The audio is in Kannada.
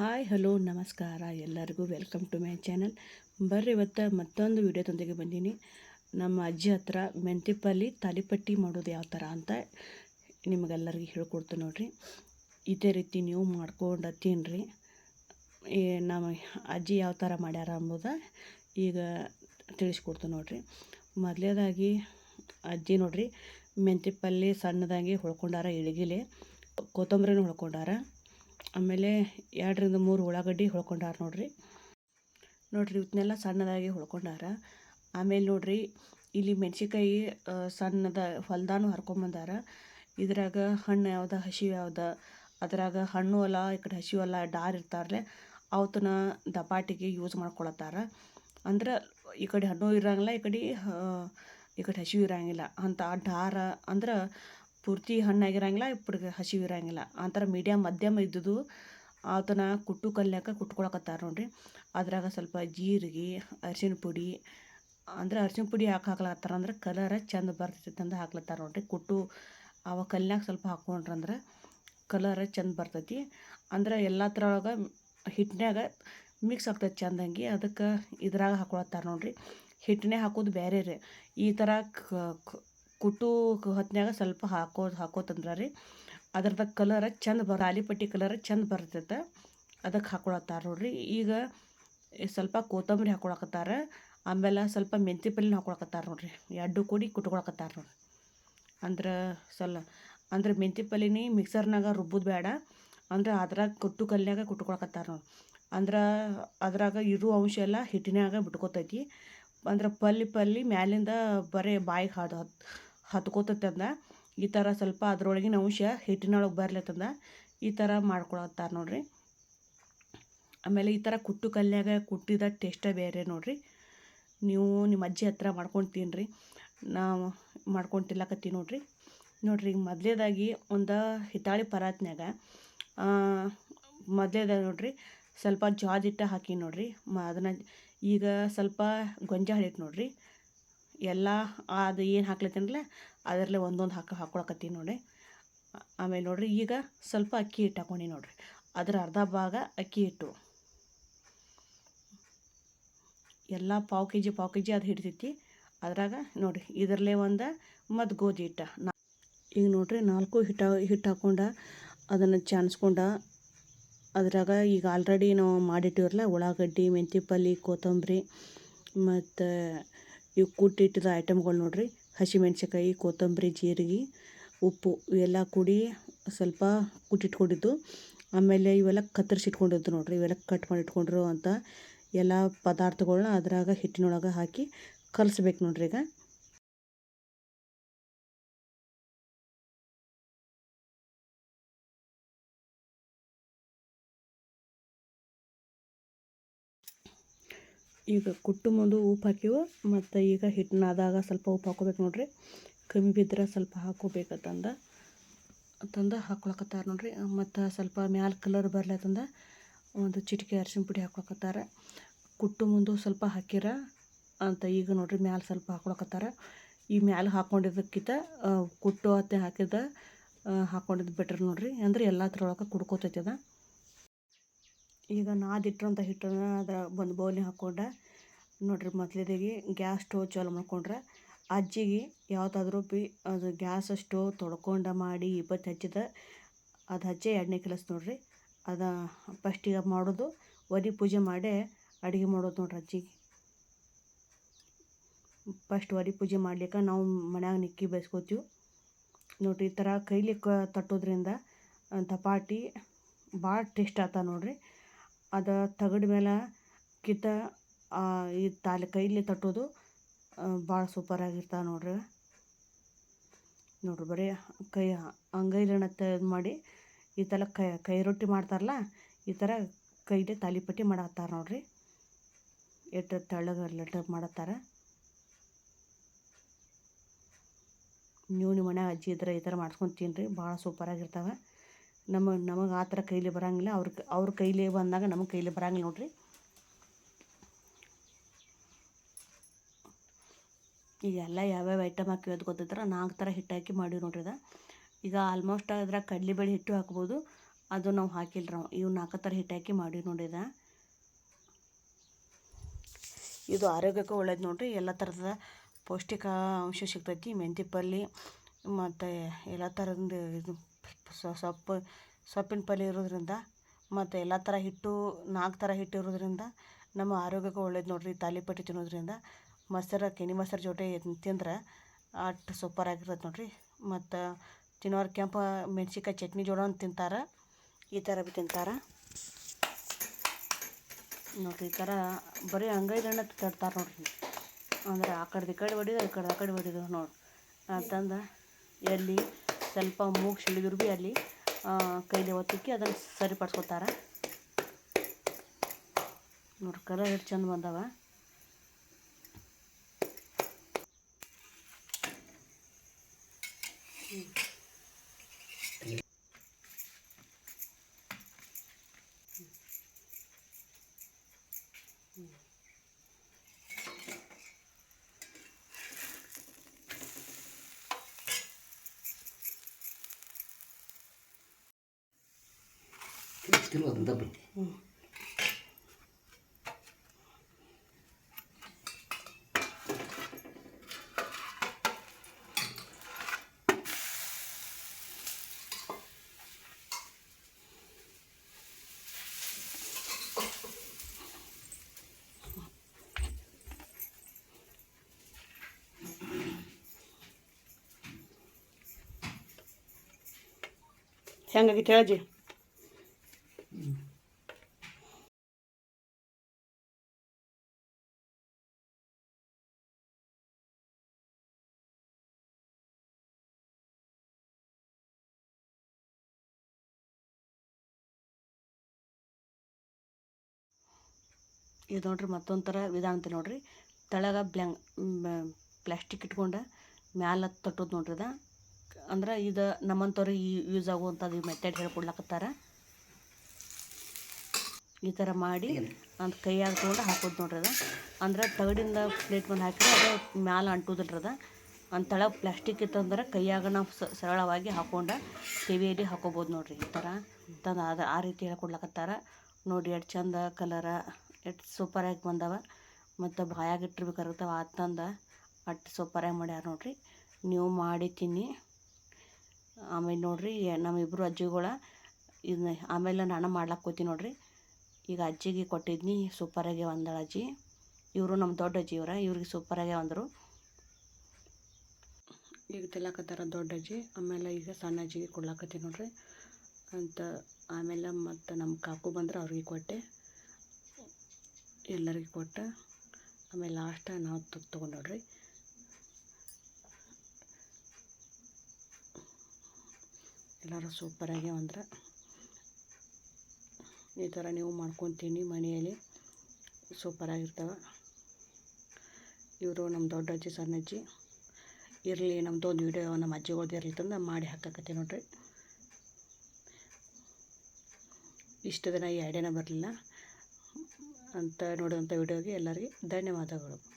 ಹಾಯ್, ಹಲೋ, ನಮಸ್ಕಾರ. ಎಲ್ಲರಿಗೂ ವೆಲ್ಕಮ್ ಟು ಮೈ ಚಾನಲ್. ಬರ್ರಿ, ಇವತ್ತು ಮತ್ತೊಂದು ವಿಡಿಯೋದೊಂದಿಗೆ ಬಂದೀನಿ. ನಮ್ಮ ಅಜ್ಜಿ ಹತ್ರ ಮೆಂತ್ಯ ಪಲ್ಲಿ ತಾಲಿಪಟ್ಟಿ ಮಾಡೋದು ಯಾವ ಥರ ಅಂತ ನಿಮಗೆಲ್ಲರಿಗೂ ಹೇಳ್ಕೊಡ್ತೀನಿ ನೋಡ್ರಿ. ಇದೇ ರೀತಿ ನೀವು ಮಾಡ್ಕೊಂಡು ತಿನ್ನಿರಿ ನಮ್ಮ ಅಜ್ಜಿ ಯಾವ ಥರ ಮಾಡ್ಯಾರ ಅಂಬೋದ ಈಗ ತಿಳಿಸ್ಕೊಡ್ತೀನಿ ನೋಡ್ರಿ. ಮೊದಲೇದಾಗಿ ಅಜ್ಜಿ ನೋಡ್ರಿ ಪಲ್ಯ ಸಣ್ಣದಾಗಿ ಹೊಳ್ಕೊಂಡಾರ ಇಳಿಗಿಲೆ ಕೊತ್ತಂಬರಿನೂ ಹೊಳ್ಕೊಂಡಾರ. ಆಮೇಲೆ ಎರಡರಿಂದ ಮೂರು ಉಳ್ಳಾಗಡ್ಡಿ ಹೊಳ್ಕೊಂಡಾರ ನೋಡ್ರಿ. ನೋಡ್ರಿ ಇವತ್ತನ್ನೆಲ್ಲ ಸಣ್ಣದಾಗಿ ಹೊಳ್ಕೊಂಡಾರ. ಆಮೇಲೆ ನೋಡ್ರಿ ಇಲ್ಲಿ ಮೆಣ್ಸಿನ್ಕಾಯಿ ಸಣ್ಣದ ಹೊಲ್ದಾನು ಹರ್ಕೊಂಬಂದಾರ ಇದ್ರಾಗ ಹಣ್ಣು ಯಾವ್ದು, ಹಸಿ ಯಾವ್ದು, ಅದ್ರಾಗ ಹಣ್ಣು ಅಲ್ಲ, ಈ ಕಡೆ ಹಸಿ ಅಲ್ಲ, ಡಾರ್ ಇರ್ತಾರಲ್ಲ ಅವತ್ತನ್ನ ದಪಾಟಿಗೆ ಯೂಸ್ ಮಾಡ್ಕೊಳತ್ತಾರ. ಅಂದ್ರೆ ಈ ಕಡೆ ಹಣ್ಣು ಇರಂಗಿಲ್ಲ, ಈ ಕಡೆ ಈ ಕಡೆ ಹಸಿವು ಇರಂಗಿಲ್ಲ. ಅಂತ ಆ ಡಾರ ಅಂದ್ರೆ ಪೂರ್ತಿ ಹಣ್ಣಾಗಿರಂಗಿಲ್ಲ, ಇಪ್ಪಡಿಗೆ ಹಸಿವಿರಂಗಿಲ್ಲ. ಆ ಥರ ಮೀಡಿಯಮ್ ಮಧ್ಯಮ ಇದ್ದುದು ಆತನ ಕುಟ್ಟು ಕಲ್ಯಾಕ ಕುಟ್ಕೊಳಕತ್ತಾರ ನೋಡ್ರಿ. ಅದ್ರಾಗ ಸ್ವಲ್ಪ ಜೀರಿಗೆ ಅರಿಶಿನ ಪುಡಿ, ಅಂದ್ರೆ ಅರಿಶಿನ ಪುಡಿ ಯಾಕೆ ಹಾಕ್ಲತ್ತಾರ ಅಂದ್ರೆ ಕಲರ ಚಂದ ಬರ್ತೈತಿ ಅಂತ ಹಾಕ್ಲತ್ತಾರ ನೋಡ್ರಿ. ಕುಟ್ಟು ಅವ ಕಲ್ಯಾಕ ಸ್ವಲ್ಪ ಹಾಕ್ಕೊಂಡ್ರಂದ್ರೆ ಕಲರ ಚಂದ ಬರ್ತೈತಿ. ಅಂದ್ರೆ ಎಲ್ಲ ಥರ ಒಳಗೆ ಹಿಟ್ಟಿನಾಗ ಮಿಕ್ಸ್ ಆಗ್ತೈತಿ ಚಂದಂಗಿ, ಅದಕ್ಕೆ ಇದ್ರಾಗ ಹಾಕೊಳತ್ತಾರ ನೋಡ್ರಿ. ಹಿಟ್ಟನ್ನೇ ಹಾಕೋದು ಬೇರೆ ರೀ ಈ ಥರ ಕುಟ್ಟು ಹೊತ್ನ್ಯಾಗ ಸ್ವಲ್ಪ ಹಾಕೋ, ಹಾಕೋತಂದ್ರೆ ರೀ. ಅದ್ರದ ಕಲರ್ ಚಂದ ಬರ ಆಲಿಪಟ್ಟಿ ಕಲರ್ ಚಂದ ಬರ್ತೈತೆ. ಅದಕ್ಕೆ ಹಾಕೊಳತ್ತಾರ ನೋಡ್ರಿ. ಈಗ ಸ್ವಲ್ಪ ಕೊತ್ತಂಬರಿ ಹಾಕೊಳಕತ್ತಾರ. ಆಮೇಲೆ ಸ್ವಲ್ಪ ಮೆಂತಿ ಪಲ್ಲಿನ ಹಾಕೊಳಕತ್ತಾರ ನೋಡ್ರಿ. ಎರಡು ಕೂಡಿ ಕುಟ್ಕೊಳಕತ್ತಾರ ನೋಡ್ರಿ. ಅಂದ್ರೆ ಸಲ ಅಂದ್ರೆ ಮೆಂತಿ ಪಲ್ಲಿನಿ ಮಿಕ್ಸರ್ನಾಗ ರುಬ್ಬೋದು ಬೇಡ ಅಂದ್ರೆ ಅದ್ರಾಗ ಕುಟ್ಟು ಕಲ್ಲಿನಾಗ ಕುಟ್ಕೊಳಕತ್ತಾರ ನೋಡಿ ಅಂದ್ರೆ ಅದ್ರಾಗ ಇರೋ ಅಂಶ ಎಲ್ಲ ಹಿಟ್ಟಿನಾಗ ಬಿಟ್ಕೋತೈತಿ. ಅಂದ್ರೆ ಪಲ್ಲಿ ಪಲ್ಲಿ ಮ್ಯಾಲಿಂದ ಬರೀ ಬಾಯಿಗೆ ಹಾದು ಹತ್ ಹತ್ಕೋತೈತಂದ. ಈ ಥರ ಸ್ವಲ್ಪ ಅದರೊಳಗಿನ ಅಂಶ ಹಿಟ್ಟಿನೊಳಗೆ ಬರ್ಲತ್ತಂದ. ಈ ಥರ ಮಾಡ್ಕೊಳತ್ತಾರ ನೋಡ್ರಿ. ಆಮೇಲೆ ಈ ಥರ ಕುಟ್ಟು ಕಲ್ಯಾಗ ಕುಟ್ಟಿದ ಟೇಸ್ಟೇ ಬೇರೆ ನೋಡ್ರಿ. ನೀವು ನಿಮ್ಮ ಅಜ್ಜಿ ಹತ್ರ ಮಾಡ್ಕೊಂಡು ತಿನ್ನಿರಿ ನಾವು ಮಾಡ್ಕೊಂಡು ತಿನ್ಲಕತ್ತೀವಿ ನೋಡ್ರಿ. ನೋಡ್ರಿ ಈಗ ಮೊದಲೇದಾಗಿ ಒಂದು ಹಿತಾಳಿ ಪರಾತ್ನ್ಯಾಗ ಮೊದಲೇದಾಗ ನೋಡ್ರಿ ಸ್ವಲ್ಪ ಹಿಟ್ಟು ಹಾಕಿ ನೋಡ್ರಿ. ಮ ಅದನ್ನು ಈಗ ಸ್ವಲ್ಪ ಗೊಂಜಾಳ ಹಿಟ್ಟು ನೋಡ್ರಿ. ಎಲ್ಲ ಅದು ಏನು ಹಾಕ್ಲತ್ತೀನಲ್ಲ ಅದರಲ್ಲೇ ಒಂದೊಂದು ಹಾಕಿ ಹಾಕ್ಕೊಳಕತ್ತೀನಿ ನೋಡಿ ಆಮೇಲೆ ನೋಡಿರಿ ಈಗ ಸ್ವಲ್ಪ ಅಕ್ಕಿ ಹಿಟ್ಟು ಹಾಕ್ಕೊಂಡಿ ನೋಡಿರಿ. ಅದರ ಅರ್ಧ ಭಾಗ ಅಕ್ಕಿ ಹಿಟ್ಟು. ಎಲ್ಲ ಪಾವು ಕೆ ಜಿ ಪಾವು ಕೆ ಜಿ ಅದು ಹಿಡ್ತೈತಿ. ಅದ್ರಾಗ ನೋಡಿರಿ ಇದರಲ್ಲೇ ಒಂದು ಮತ್ತು ಗೋಧಿ ಹಿಟ್ಟು. ನಾ ಈಗ ನೋಡಿರಿ ನಾಲ್ಕು ಹಿಟ್ಟು ಹಿಟ್ಟು ಹಾಕ್ಕೊಂಡು ಅದನ್ನು ಚಾನ್ಸ್ಕೊಂಡು ಅದ್ರಾಗ ಈಗ ಆಲ್ರೆಡಿ ನಾವು ಮಾಡಿಟ್ಟಿವ್ರಲ್ಲ ಉಳ್ಳಾಗಡ್ಡಿ ಮೆಂತೆ ಪಲ್ಲಿ, ಕೊತ್ತಂಬರಿ ಮತ್ತು ಇವು ಕುಟ್ಟಿಟ್ಟಿದ ಐಟಮ್ಗಳು ನೋಡ್ರಿ. ಹಸಿಮೆಣ್ಸಿನ್ಕಾಯಿ, ಕೊತ್ತಂಬರಿ, ಜೀರಿಗೆ, ಉಪ್ಪು ಇವೆಲ್ಲ ಕೂಡಿ ಸ್ವಲ್ಪ ಕುಟ್ಟಿಟ್ಕೊಂಡಿದ್ದು ಆಮೇಲೆ ಇವೆಲ್ಲ ಕತ್ತರಿಸಿಟ್ಕೊಂಡಿದ್ದು ನೋಡ್ರಿ. ಇವೆಲ್ಲ ಕಟ್ ಮಾಡಿ ಇಟ್ಕೊಂಡಿರೋ ಅಂಥ ಎಲ್ಲ ಪದಾರ್ಥಗಳನ್ನ ಅದ್ರಾಗ ಹಿಟ್ಟಿನೊಳಗೆ ಹಾಕಿ ಕಲಸ್ಬೇಕು ನೋಡ್ರಿ ಈಗ. ಈಗ ಕುಟ್ಟು ಮುಂದೆ ಉಪ್ಪು ಹಾಕಿವು, ಮತ್ತು ಈಗ ಹಿಟ್ಟು ಆದಾಗ ಸ್ವಲ್ಪ ಉಪ್ಪು ಹಾಕೋಬೇಕು ನೋಡಿರಿ. ಕಮ್ಮಿ ಬಿದ್ದರೆ ಸ್ವಲ್ಪ ಹಾಕೋಬೇಕಂತಂದ ತಂದು ಹಾಕ್ಕೊಳಕತ್ತಾರ ನೋಡಿರಿ. ಮತ್ತು ಸ್ವಲ್ಪ ಮ್ಯಾಲ ಕಲರ್ ಬರ್ಲತ್ತಂದ ಒಂದು ಚಿಟಿಕೆ ಅರಿಶಿನ ಪುಡಿ ಹಾಕ್ಕೊಳಕತ್ತಾರ ಕುಟ್ಟು ಮುಂದೆ ಸ್ವಲ್ಪ ಹಾಕಿರ ಅಂತ ಈಗ ನೋಡಿರಿ ಮ್ಯಾಲ ಸ್ವಲ್ಪ ಹಾಕ್ಕೊಳಕತ್ತಾರ ಈ ಮ್ಯಾಲ ಹಾಕ್ಕೊಂಡಿದ್ದಕ್ಕಿಂತ ಕುಟ್ಟು ಅತ್ತೆ ಹಾಕಿದ ಹಾಕ್ಕೊಂಡಿದ್ದು ಬೆಟ್ರ್ ನೋಡಿರಿ. ಅಂದ್ರೆ ಎಲ್ಲ ಥರ ಒಳಗೆ ಕುಡ್ಕೋತೈತದ ಈಗ ನಾದಿಟ್ರಂಥ ಹಿಟ್ಟನ್ನು ಅದ್ರ ಒಂದು ಬೌಲಿಗೆ ಹಾಕ್ಕೊಂಡೆ ನೋಡಿರಿ ಮೊದಲಿಗೆ ಗ್ಯಾಸ್ ಸ್ಟೋವ್ ಚಾಲು ಮಾಡ್ಕೊಂಡ್ರೆ ಅಜ್ಜಿಗೆ ಯಾವುದಾದ್ರೂ ಬಿ ಅದು ಗ್ಯಾಸ್ ಸ್ಟೋವ್ ತೊಳ್ಕೊಂಡು ಮಾಡಿ ಇಪ್ಪತ್ತು ಹಚ್ಚಿದ ಅದು ಹಚ್ಚಿ ಎಣ್ಣೆ ಕೆಲಸ ನೋಡ್ರಿ ಅದು ಫಸ್ಟಿಗೆ ಮಾಡೋದು ವರಿ ಪೂಜೆ ಮಾಡೇ ಅಡುಗೆ ಮಾಡೋದು ನೋಡ್ರಿ ಅಜ್ಜಿಗೆ. ಫಸ್ಟ್ ವರಿ ಪೂಜೆ ಮಾಡ್ಲಿಕ್ಕೆ ನಾವು ಮನ್ಯಾಗ ನಿಕ್ಕಿ ಬೇಯಿಸ್ಕೋತೀವಿ. ನೋಡಿರಿ ಈ ಥರ ಕೈಲಿ ಕ ತಟ್ಟೋದ್ರಿಂದ ದಪಾಟಿ ಭಾಳ ಟೇಸ್ಟ್ ಆತ ನೋಡ್ರಿ. ಅದು ತಗಡ ಮೇಲೆ ಕಿತ್ತ ಈ ತಾಲಿ ಕೈಲಿ ತಟ್ಟೋದು ಭಾಳ ಸೂಪರಾಗಿರ್ತಾವೆ ನೋಡ್ರಿ. ನೋಡ್ರಿ ಬರೀ, ಕೈ ಅಂಗೈಲಿನ ಇದು ಮಾಡಿ, ಈ ಥರ ಕೈ ಕೈ ರೊಟ್ಟಿ ಮಾಡ್ತಾರಲ್ಲ, ಈ ಥರ ಕೈಲಿ ತಾಲಿಪಟ್ಟಿ ಮಾಡತ್ತಾರ ನೋಡ್ರಿ. ಎಟ್ಟು ತೆಳ್ಳಗೆ ಲಟ್ಟ ಮಾಡತ್ತಾರ. ನೀವು ನಿಮ್ಮ ಮನ್ಯಾಗ ಅಜ್ಜಿ ಇದ್ರೆ ಈ ಥರ ಮಾಡ್ಸ್ಕೊಂಡು ತಿನ್ನಿರಿ ಭಾಳ ಸೂಪರಾಗಿರ್ತಾವೆ ನಮಗೆ ನಮಗೆ ಆ ಥರ ಕೈಲಿ ಬರೋಂಗಿಲ್ಲ. ಅವ್ರ ಅವ್ರ ಕೈಲಿ ಬಂದಾಗ ನಮಗೆ ಕೈಲಿ ಬರೋಂಗಿಲ್ಲ ನೋಡ್ರಿ. ಈಗ ಎಲ್ಲ ಯಾವ್ಯಾವ ಐಟಮ್ ಹಾಕಿ ಅದು ಗೊತ್ತಿದ್ರೆ ನಾಲ್ಕು ಥರ ಹಿಟ್ಟು ಹಾಕಿ ಮಾಡಿವಿ ನೋಡ್ರಿ ಇದು ಈಗ ಆಲ್ಮೋಸ್ಟ್ ಅದ್ರಾಗ ಕಡಲೆಬೇಳೆ ಹಿಟ್ಟು ಹಾಕ್ಬೋದು. ಅದು ನಾವು ಹಾಕಿಲ್ಲ ನಾವು. ಇವು ನಾಲ್ಕು ಥರ ಹಿಟ್ಟು ಹಾಕಿ ಮಾಡಿ ನೋಡಿದ ಇದು ಆರೋಗ್ಯಕ್ಕೆ ಒಳ್ಳೇದು ನೋಡ್ರಿ. ಎಲ್ಲ ಥರದ ಪೌಷ್ಟಿಕಾಂಶ ಸಿಗ್ತೈತಿ. ಮೆಂತಿ ಪಲ್ಲೆ, ಮತ್ತು ಎಲ್ಲ ಥರದ ಇದು ಸೊಪ್ಪು ಸೊಪ್ಪಿನ ಪಲ್ಯ ಇರೋದ್ರಿಂದ ಮತ್ತು ಎಲ್ಲ ಥರ ಹಿಟ್ಟು, ನಾಲ್ಕು ಥರ ಹಿಟ್ಟು ಇರೋದ್ರಿಂದ ನಮ್ಮ ಆರೋಗ್ಯಕ್ಕೆ ಒಳ್ಳೇದು ನೋಡಿರಿ. ತಾಲಿಪಟ್ಟಿ ತಿನ್ನೋದ್ರಿಂದ ಮೊಸರು, ಕೆನೆ ಮೊಸರು ಜೊತೆ ತಿಂದ್ರೆ ಅಷ್ಟು ಸೂಪರ್ ಆಗಿರುತ್ತೆ ನೋಡಿರಿ. ಮತ್ತು ತಿನ್ನೋರು ಕೆಂಪು ಮೆಣ್ಸಿನ್ಕಾಯಿ ಚಟ್ನಿ ಜೋಡ ತಿಂತಾರೆ, ಈ ಥರ ಬಿ ತಿಂತಾರೆ. ನೋಡಿರಿ, ಈ ಥರ ಬರೀ ಅಂಗೈದಣ್ಣ ತಡ್ತಾರೆ ನೋಡಿರಿ. ಅಂದ್ರೆ ಆ ಕಡೆದು ಈ ಕಡೆ ಹೊಡಿದು ಈ ಕಡೆ ಆ ಕಡೆ ಹೊಡಿದು ನೋಡಿ. ಅಂತಂದು ಎಲ್ಲಿ ಸ್ವಲ್ಪ ಮೂಗು ಸಿಡಿದ್ರು ಭೀ ಅಲ್ಲಿ ಕೈಲಿ ಒತ್ತಿಕ್ಕಿ ಅದನ್ನು ಸರಿಪಡಿಸ್ಕೊತಾರ. ನೋಡ್ರಿ ಕಲರ್ ಎಷ್ಟು ಚಂದ ಬಂದವ. yapıştırmadım da bu. Sen de git hacı. ಇದು ನೋಡ್ರಿ ಮತ್ತೊಂದು ಥರ ವಿಧಾನ ಅಂತ ನೋಡ್ರಿ. ತಳಗ ಬ್ಲ್ಯಾಂಗ್ ಪ್ಲ್ಯಾಸ್ಟಿಕ್ ಇಟ್ಕೊಂಡು ಮ್ಯಾಲ ತಟ್ಟೋದು ನೋಡ್ರಿ ಅದ. ಅಂದ್ರೆ ಇದು ನಮ್ಮಂಥವ್ರಿಗೆ ಯೂಸ್ ಆಗುವಂಥದ್ದು ಮೆಥಡ್ ಹೇಳ್ಕೊಡ್ಲಕತ್ತಾರ. ಈ ಥರ ಮಾಡಿ ಅಂತ ಕೈಯಾಗ ತೊಗೊಂಡು ಹಾಕೋದು ನೋಡ್ರಿ ಅದ. ಅಂದ್ರೆ ತಗಡಿಂದ ಪ್ಲೇಟ್ ಬಂದು ಹಾಕಿದ್ರೆ ಅದು ಮ್ಯಾಲ ಅಂಟುದಿಲ್ರಿ ಅದ. ಅಂತ ತಳ ಪ್ಲಾಸ್ಟಿಕ್ ಇತ್ತಂದ್ರೆ ಕೈಯಾಗ ನಾವು ಸರಳವಾಗಿ ಹಾಕೊಂಡು ಕಿವಿಯಲ್ಲಿ ಹಾಕೋಬೋದು ನೋಡ್ರಿ ಈ ಥರ ತಂದು ಅದು ಆ ರೀತಿ ಹೇಳ್ಕೊಡ್ಲಕತ್ತಾರ. ನೋಡಿ ಎಷ್ಟು ಚಂದ ಕಲರ ಎಷ್ಟು ಸೂಪರಾಗಿ ಬಂದವ. ಮತ್ತು ಬಾಯಾಗ ಇಟ್ಟಿರ್ಬೇಕಾಗಿರ್ತಾವ ಆತಂದ ಅಷ್ಟು ಸೂಪರಾಗಿ ಮಾಡ್ಯಾರ ನೋಡ್ರಿ. ನೀವು ಮಾಡಿ ತಿನ್ನಿ ಆಮೇಲೆ ನೋಡ್ರಿ ನಮ್ಮಿಬ್ಬರು ಅಜ್ಜಿಗಳ ಇದನ್ನ ಆಮೇಲೆ ನಾನು ಮಾಡ್ಲಕ್ಕೆ ಕೂತೀನಿ ನೋಡ್ರಿ. ಈಗ ಅಜ್ಜಿಗೆ ಕೊಟ್ಟಿದ್ನಿ, ಸೂಪರಾಗಿ ಒಂದಳ ಅಜ್ಜಿ. ಇವರು ನಮ್ಮ ದೊಡ್ಡ ಅಜ್ಜಿ ಇವರ, ಇವ್ರಿಗೆ ಸೂಪರಾಗಿ ಬಂದರು. ಈಗ ತಿಲ್ಲಕತ್ತಾರ ದೊಡ್ಡ ಅಜ್ಜಿ. ಆಮೇಲೆ ಈಗ ಸಣ್ಣ ಅಜ್ಜಿಗೆ ಕೊಡ್ಲಾಕತ್ತೀನಿ ನೋಡ್ರಿ. ಅಂತ ಆಮೇಲೆ ಮತ್ತು ನಮ್ಮ ಕಾಕು ಬಂದ್ರೆ ಅವ್ರಿಗೆ ಕೊಟ್ಟೆ. ಎಲ್ಲರಿಗೆ ಕೊಟ್ಟು, ಆಮೇಲೆ ಲಾಸ್ಟ್ ನಾವು ತೊಗೊಂಡು ನೋಡ್ರಿ. ಎಲ್ಲರೂ ಸೂಪರಾಗಿ ಅಂದ್ರೆ ಈ ಥರ ನೀವು ಮಾಡ್ಕೊತೀನಿ ಮನೆಯಲ್ಲಿ. ಸೂಪರಾಗಿರ್ತವೆ ಇವರು ನಮ್ಮ ದೊಡ್ಡ ಅಜ್ಜಿ, ಸಣ್ಣ ಅಜ್ಜಿ. ಇರಲಿ ನಮ್ಮದು ಒಂದು ವೀಡಿಯೋ ನಮ್ಮ ಅಜ್ಜಿಗಳ್ದು ಇರಲಿ ತಂದು ಮಾಡಿ ಹಾಕಕತ್ತೀವಿ ನೋಡ್ರಿ. ಇಷ್ಟು ದಿನ ಈ ಐಡಿಯಾನ ಬರಲಿಲ್ಲ. ಅಂತ ನೋಡಿದಂಥ ವಿಡಿಯೋಗೆ ಎಲ್ಲರಿಗೆ ಧನ್ಯವಾದಗಳು.